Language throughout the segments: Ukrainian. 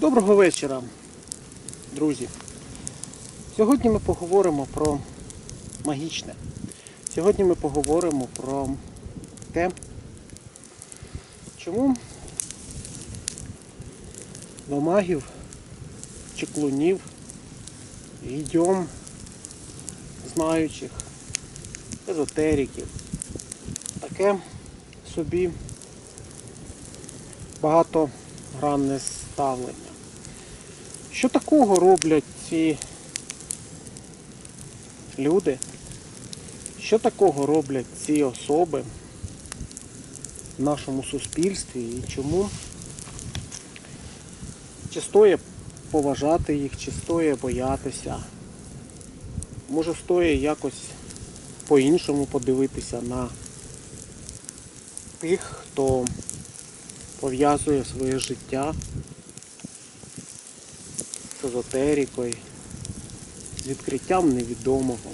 Доброго вечора, друзі. Сьогодні ми поговоримо про магічне. Сьогодні ми поговоримо про те, чому до магів, чеклунів, відьом, знаючих, езотериків, таке собі багатогранне ставлення. Що такого роблять ці люди? Що такого роблять ці особи в нашому суспільстві і чому? Чи стоїть поважати їх, чи стоїть боятися? Може стоїть якось по-іншому подивитися на тих, хто пов'язує своє життя з езотерикою, з відкриттям невідомого,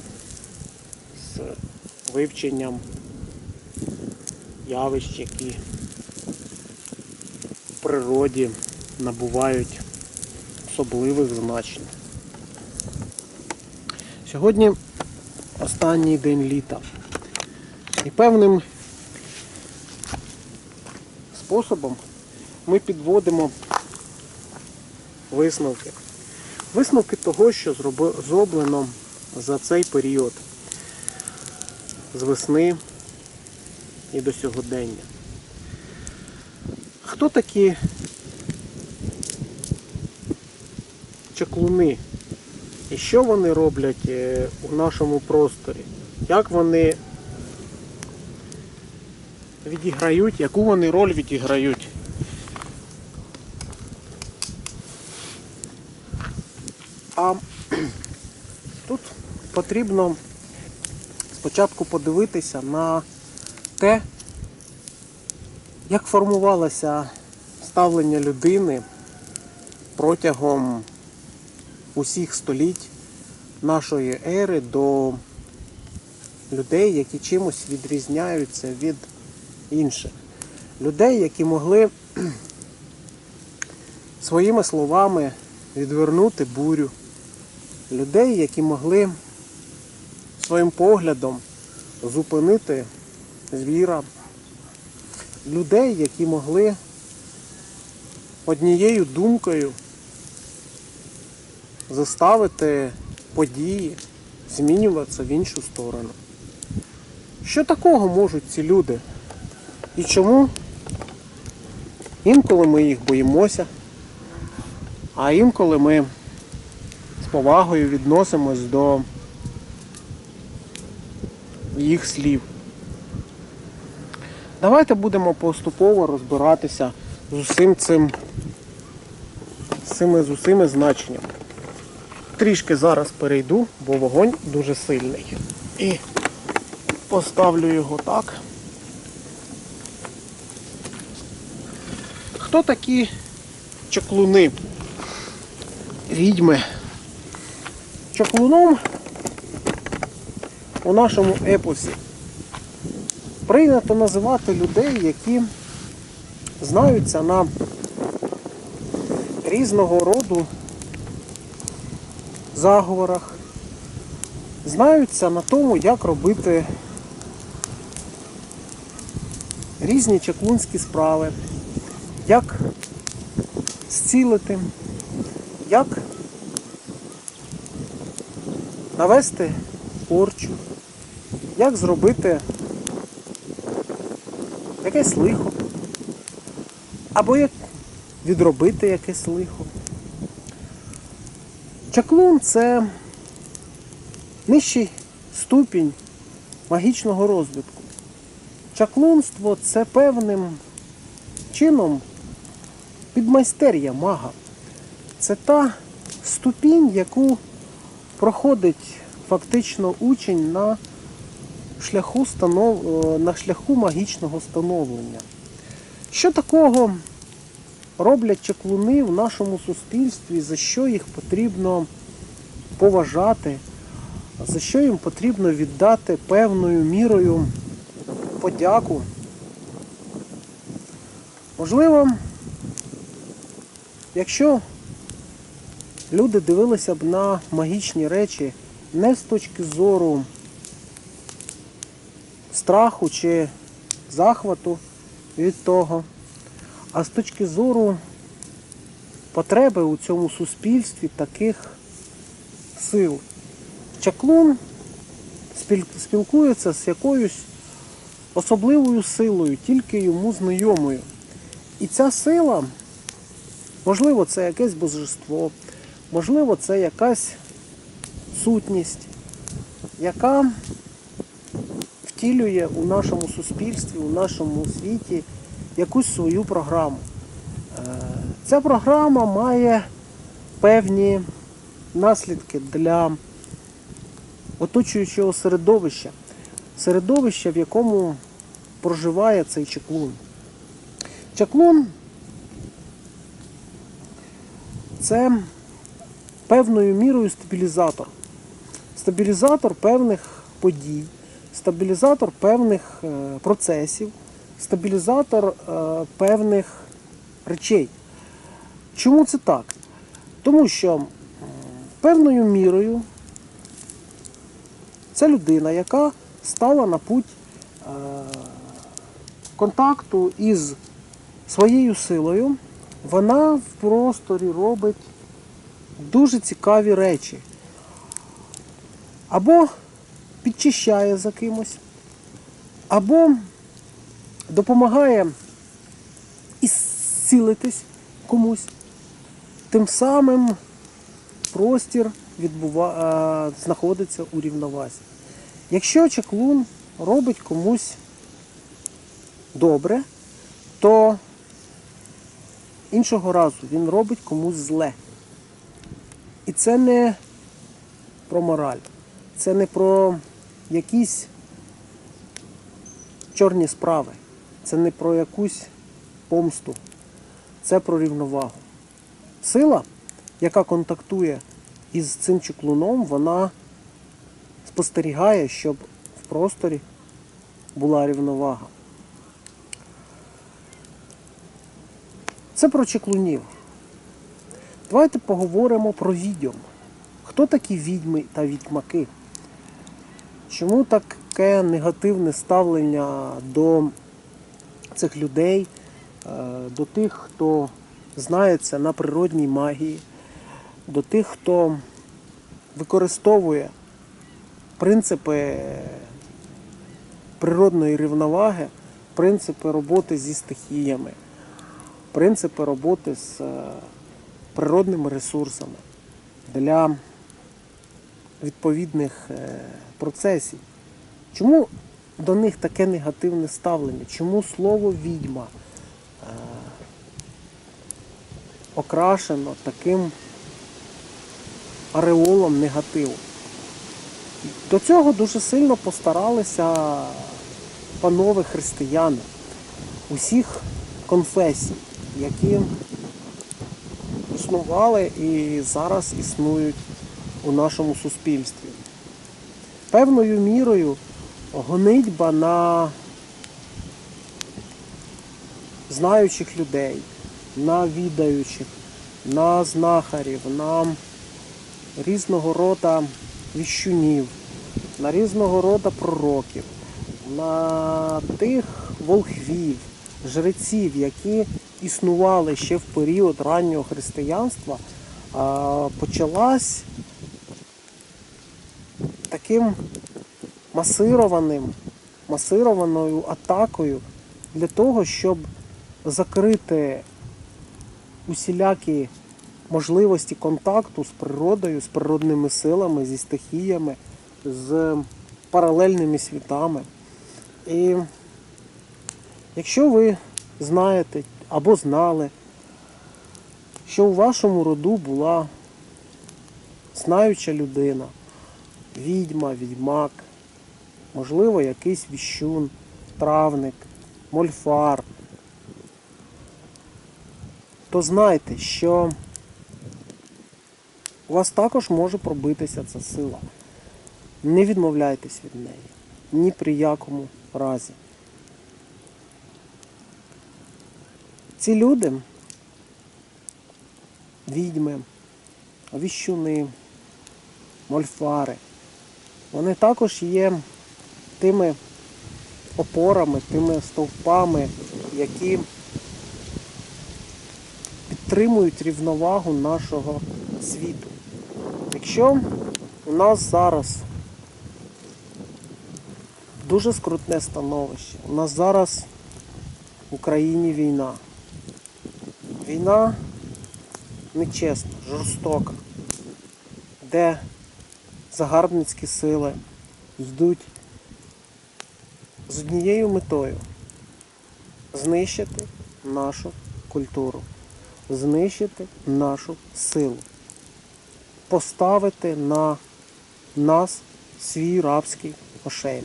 з вивченням явищ, які в природі набувають особливих значень. Сьогодні останній день літа. І певним способом ми підводимо висновки. Висновки того, що зроблено за цей період з весни і до сьогодення. Хто такі чаклуни? І що вони роблять е, у нашому просторі? Як вони відіграють, яку вони роль відіграють? А тут потрібно спочатку подивитися на те, як формувалося ставлення людини протягом усіх століть нашої ери до людей, які чимось відрізняються від інших. Людей, які могли своїми словами відвернути бурю. Людей, які могли своїм поглядом зупинити звіра. Людей, які могли однією думкою заставити події змінюватися в іншу сторону. Що такого можуть ці люди? І чому інколи ми їх боїмося, а інколи ми з повагою відносимось до їх слів. Давайте будемо поступово розбиратися з усім цим з цими, з усіми значеннями. Трішки зараз перейду, бо вогонь дуже сильний. І поставлю його так. Хто такі чаклуни? Відьми. Чаклуном у нашому епосі. Прийнято називати людей, які знаються на різного роду заговорах, знаються на тому, як робити різні чаклунські справи, як зцілити, як навести порчу, як зробити якесь лихо, або як відробити якесь лихо. Чаклун це нижчий ступінь магічного розвитку. Чаклунство це певним чином підмайстер'я мага. Це та ступінь, яку проходить фактично учень на шляху, станов... е, на шляху магічного становлення. Що такого роблять чаклуни в нашому суспільстві, за що їх потрібно поважати, за що їм потрібно віддати певною мірою подяку. Можливо, якщо люди дивилися б на магічні речі не з точки зору страху чи захвату від того, а з точки зору потреби у цьому суспільстві таких сил. Чаклун спілкується з якоюсь особливою силою, тільки йому знайомою. І ця сила, можливо, це якесь божество, можливо, це якась сутність, яка втілює у нашому суспільстві, у нашому світі якусь свою програму. Е, Ця програма має певні наслідки для оточуючого середовища, середовища, в якому проживає цей чеклун. Чаклун це певною мірою стабілізатор. Стабілізатор певних подій, стабілізатор певних е, процесів, стабілізатор е, певних речей. Чому це так? Тому що певною мірою це людина, яка стала на путь е, контакту із своєю силою, вона в просторі робить дуже цікаві речі. Або підчищає за кимось, або допомагає ісцілитись комусь. Тим самим простір відбува... е, знаходиться у рівновазі. Якщо чаклун робить комусь добре, то іншого разу він робить комусь зле. І це не про мораль, це не про якісь чорні справи, це не про якусь помсту, це про рівновагу. Сила, яка контактує із цим чеклуном, вона спостерігає, щоб в просторі була рівновага. Це про чеклунів. Давайте поговоримо про відьом. Хто такі відьми та відьмаки? Чому таке негативне ставлення до цих людей, е, до тих, хто знається на природній магії, до тих, хто використовує принципи природної рівноваги, принципи роботи зі стихіями, принципи роботи з е, природними ресурсами для відповідних е, процесів. Чому до них таке негативне ставлення? Чому слово відьма е, окрашено таким ареолом негативу? До цього дуже сильно постаралися панове християни усіх конфесій, які існували і зараз існують у нашому суспільстві. Певною мірою гонитьба на знаючих людей, на відаючих, на знахарів, на різного рода віщунів, на різного рода пророків, на тих волхвів, жреців, які існували ще в період раннього християнства, почалась таким масированим, масированою атакою для того, щоб закрити усілякі можливості контакту з природою, з природними силами, зі стихіями, з паралельними світами. І якщо ви знаєте або знали, що у вашому роду була знаюча людина, відьма, відьмак, можливо, якийсь віщун, травник, мольфар, то знайте, що у вас також може пробитися ця сила. Не відмовляйтесь від неї. Ні при якому разі. Ці люди, відьми, віщуни, мольфари. Вони також є тими опорами, тими стовпами, які підтримують рівновагу нашого світу. Якщо у нас зараз дуже скрутне становище, у нас зараз в Україні війна. Війна нечесна, жорстока, де загарбницькі сили йдуть з однією метою знищити нашу культуру, знищити нашу силу, поставити на нас свій рабський ошейник.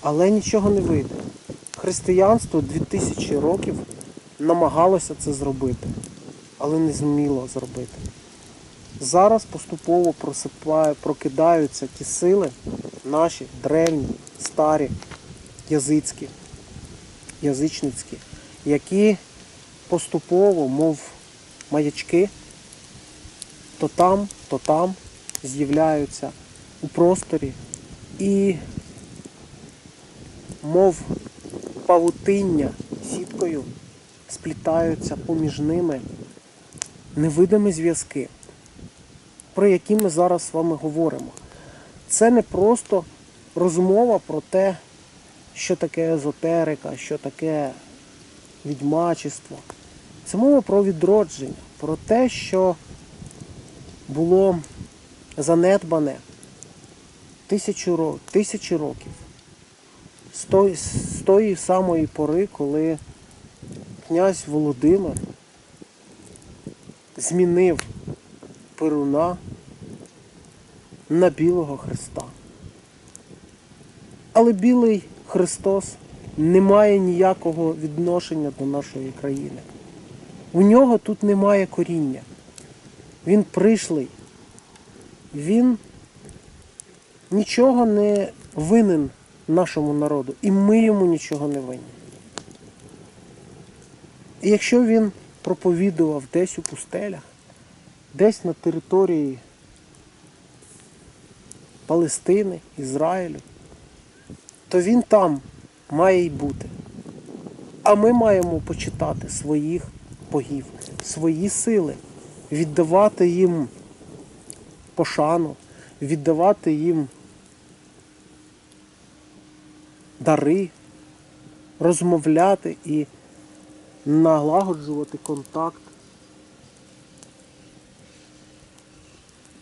Але нічого не вийде. Християнство 2000 років намагалося це зробити, але не зміло зробити. Зараз поступово просипає, прокидаються ті сили, наші древні, старі, язицькі, язичницькі, які поступово, мов маячки, то там, то там з'являються у просторі і, мов павутиння сіткою, сплітаються поміж ними невидимі зв'язки, про які ми зараз з вами говоримо. Це не просто розмова про те, що таке езотерика, що таке відьмачество. Це мова про відродження, про те, що було занедбане тисячу тисячі років. З той- з тої самої пори, коли князь Володимир змінив Перуна на білого Христа. Але білий Христос не має ніякого відношення до нашої країни. У нього тут немає коріння. Він прийшлий. Він нічого не винен нашому народу. І ми йому нічого не винні. І якщо він проповідував десь у пустелях, десь на території Палестини, Ізраїлю, то він там має й бути. А ми маємо почитати своїх богів, свої сили, віддавати їм пошану, віддавати їм дари, розмовляти і налагоджувати контакт,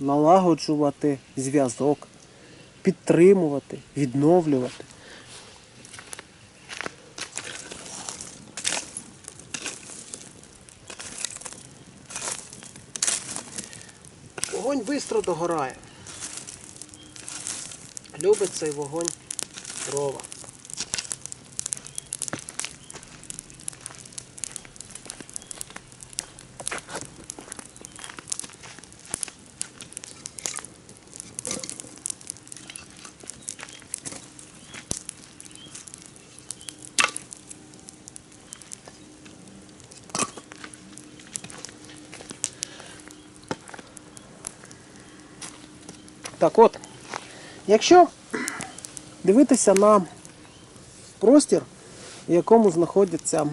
налагоджувати зв'язок, підтримувати, відновлювати. Вогонь швидко догорає. Любить цей вогонь дрова. Так от, якщо дивитися на простір, в якому знаходяться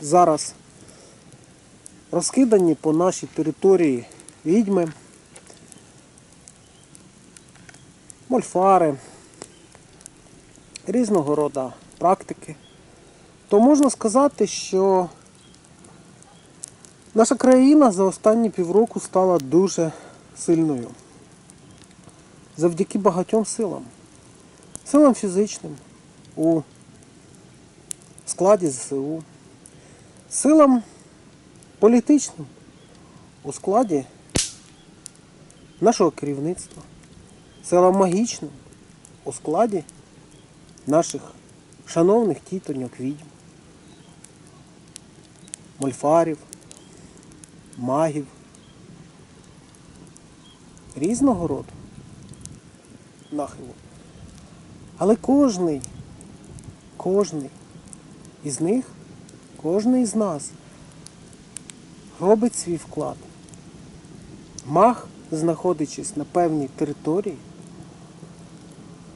зараз розкидані по нашій території відьми, мольфари, різного роду практики, то можна сказати, що наша країна за останні півроку стала дуже сильною завдяки багатьом силам. Силам фізичним у складі ЗСУ, силам політичним у складі нашого керівництва, силам магічним у складі наших шановних тітоньок відьм, мольфарів, магів, різного роду нахилу. Але кожний, кожний із них, кожний із нас робить свій вклад. Маг, знаходячись на певній території,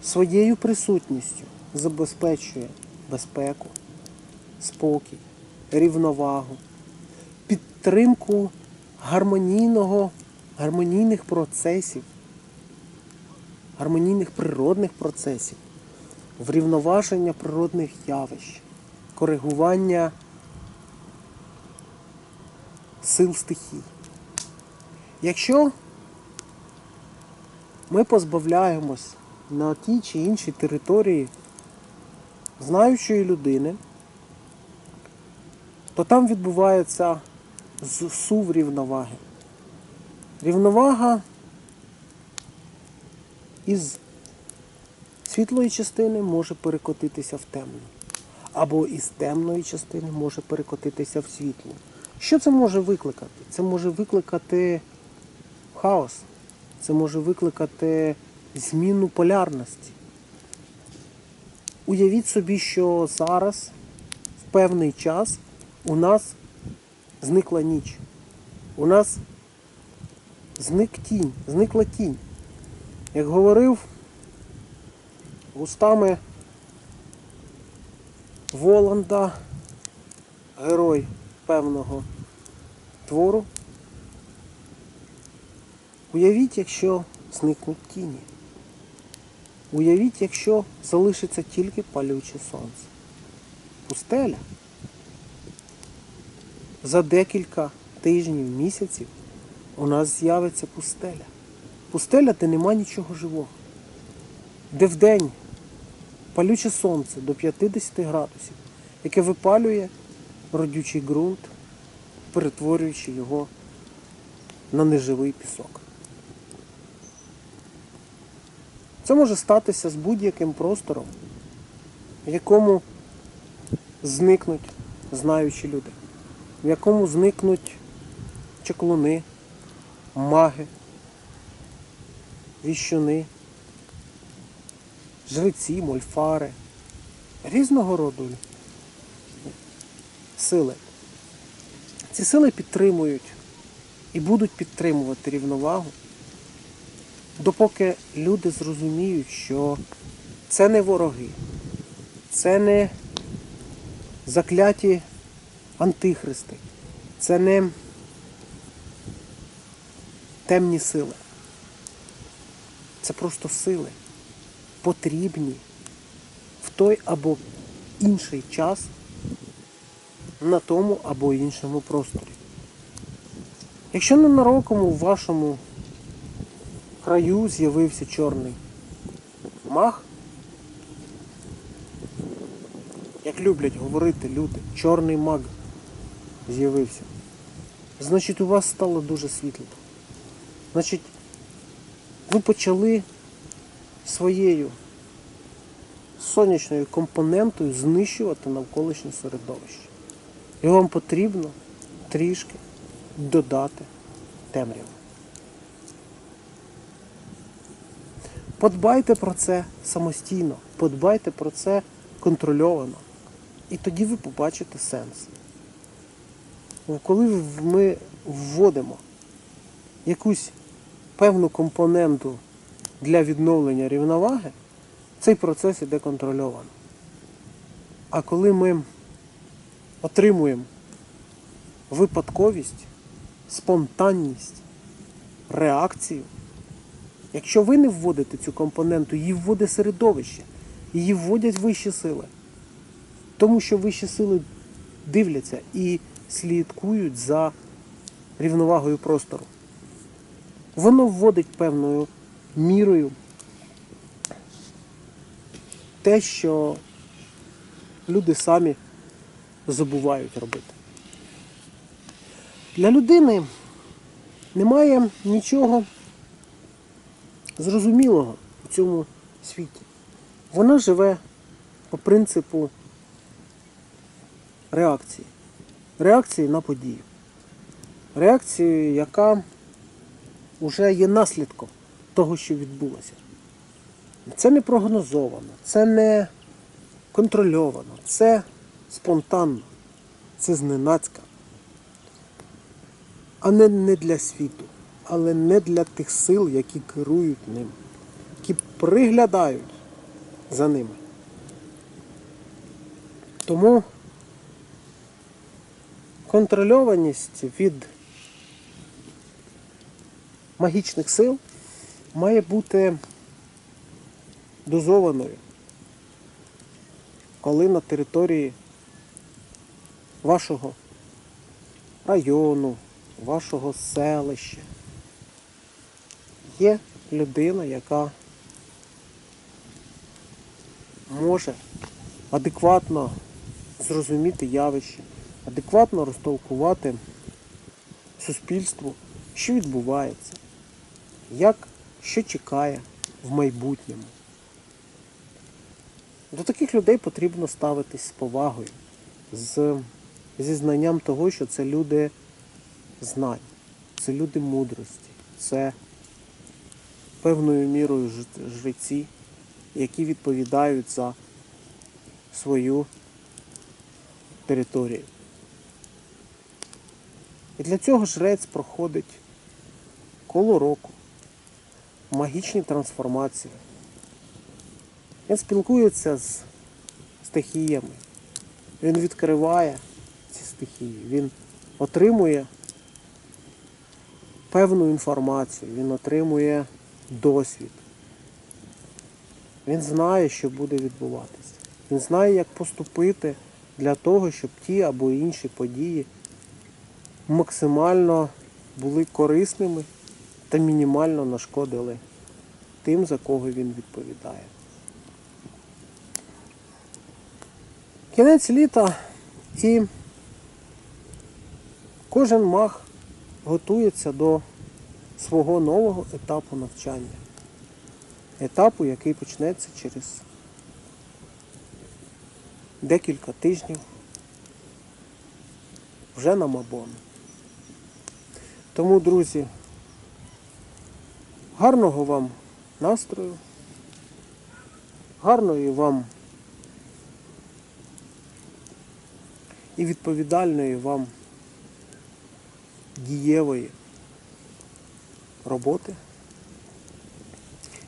своєю присутністю забезпечує безпеку, спокій, рівновагу, підтримку гармонійного, гармонійних процесів, гармонійних природних процесів, врівноваження природних явищ, коригування сил стихій. Якщо ми позбавляємось на тій чи іншій території знаючої людини, то там відбувається зсув рівноваги. Рівновага із світлої частини може перекотитися в темну, або із темної частини може перекотитися в світлу. Що це може викликати? Це може викликати хаос, це може викликати зміну полярності. Уявіть собі, що зараз, в певний час, у нас зникла ніч. У нас зник тінь, зникла тінь. Як говорив устами Воланда, герой певного твору, уявіть, якщо зникнуть тіні. Уявіть, якщо залишиться тільки палюче сонце. Пустеля. За декілька тижнів, місяців у нас з'явиться пустеля. Пустеля, де нема нічого живого. Де вдень палюче сонце до 50 градусів, яке випалює родючий ґрунт, перетворюючи його на неживий пісок. Це може статися з будь-яким простором, в якому зникнуть знаючі люди, в якому зникнуть чаклуни, маги, віщуни, жреці, мольфари, різного роду сили. Ці сили підтримують і будуть підтримувати рівновагу, допоки люди зрозуміють, що це не вороги, це не закляті антихристи, це не темні сили. Це просто сили, потрібні в той або інший час на тому або іншому просторі. Якщо ненароком у вашому краю з'явився чорний мах, як люблять говорити люди, чорний маг з'явився, значить у вас стало дуже світло. Значить, ви почали своєю сонячною компонентою знищувати навколишнє середовище. І вам потрібно трішки додати темряву. Подбайте про це самостійно, подбайте про це контрольовано. І тоді ви побачите сенс. Коли ми вводимо якусь певну компоненту для відновлення рівноваги, цей процес іде контрольовано. А коли ми отримуємо випадковість, спонтанність, реакцію, якщо ви не вводите цю компоненту, її вводить середовище, її вводять вищі сили. Тому що вищі сили дивляться і слідкують за рівновагою простору. Воно вводить певною мірою те, що люди самі забувають робити. Для людини немає нічого зрозумілого у цьому світі. Вона живе по принципу реакції. Реакції на подію. Реакцію, яка вже є наслідком того, що відбулося. Це не прогнозовано, це не контрольовано, це спонтанно, це зненацька. А не, не для світу, але не для тих сил, які керують ним, які приглядають за ними. Тому контрольованість від магічних сил має бути дозованою, коли на території вашого району, вашого селища є людина, яка може адекватно зрозуміти явище, адекватно розтолкувати суспільству, що відбувається, як що чекає в майбутньому. До таких людей потрібно ставитись з повагою, з, зі знанням того, що це люди знань, це люди мудрості, це певною мірою жреці, які відповідають за свою територію. І для цього жрець проходить коло року, магічні трансформації. Він спілкується з стихіями. Він відкриває ці стихії, він отримує певну інформацію, він отримує досвід. Він знає, що буде відбуватися. Він знає, як поступити для того, щоб ті або інші події максимально були корисними та мінімально нашкодили тим, за кого він відповідає. Кінець літа і кожен маг готується до свого нового етапу навчання. Етапу, який почнеться через декілька тижнів вже на Мабон. Тому, друзі, гарного вам настрою, гарної вам і відповідальної вам дієвої роботи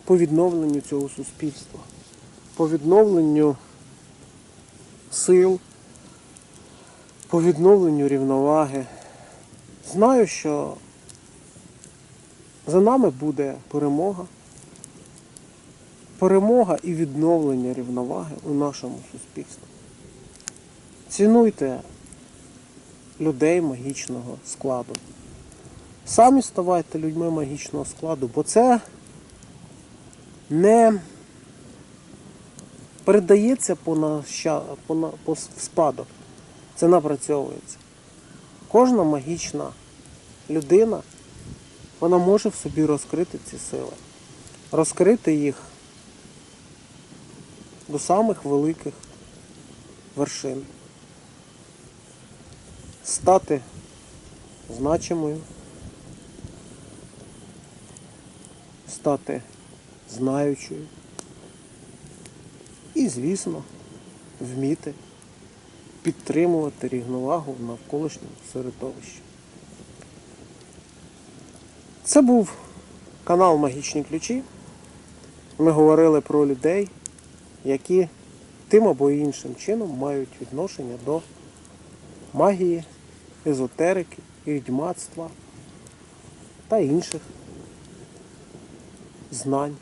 по відновленню цього суспільства, по відновленню сил, по відновленню рівноваги. Знаю, що за нами буде перемога. Перемога і відновлення рівноваги у нашому суспільстві. Цінуйте людей магічного складу. Самі ставайте людьми магічного складу, бо це не передається по, наща... по, на... по спадок. Це напрацьовується. Кожна магічна людина, вона може в собі розкрити ці сили. Розкрити їх до самих великих вершин. Стати значимою, стати знаючою і, звісно, вміти підтримувати рівновагу в навколишньому середовищі. Це був канал Магічні ключі. Ми говорили про людей, які тим або іншим чином мають відношення до магії, езотерики, відьмацтва та інших знань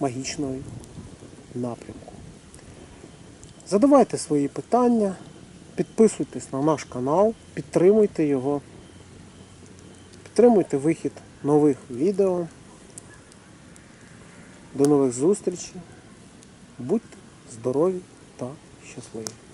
магічної напрямку. Задавайте свої питання, підписуйтесь на наш канал, підтримуйте його, підтримуйте вихід нових відео. До нових зустрічей. Будьте здорові та щасливі!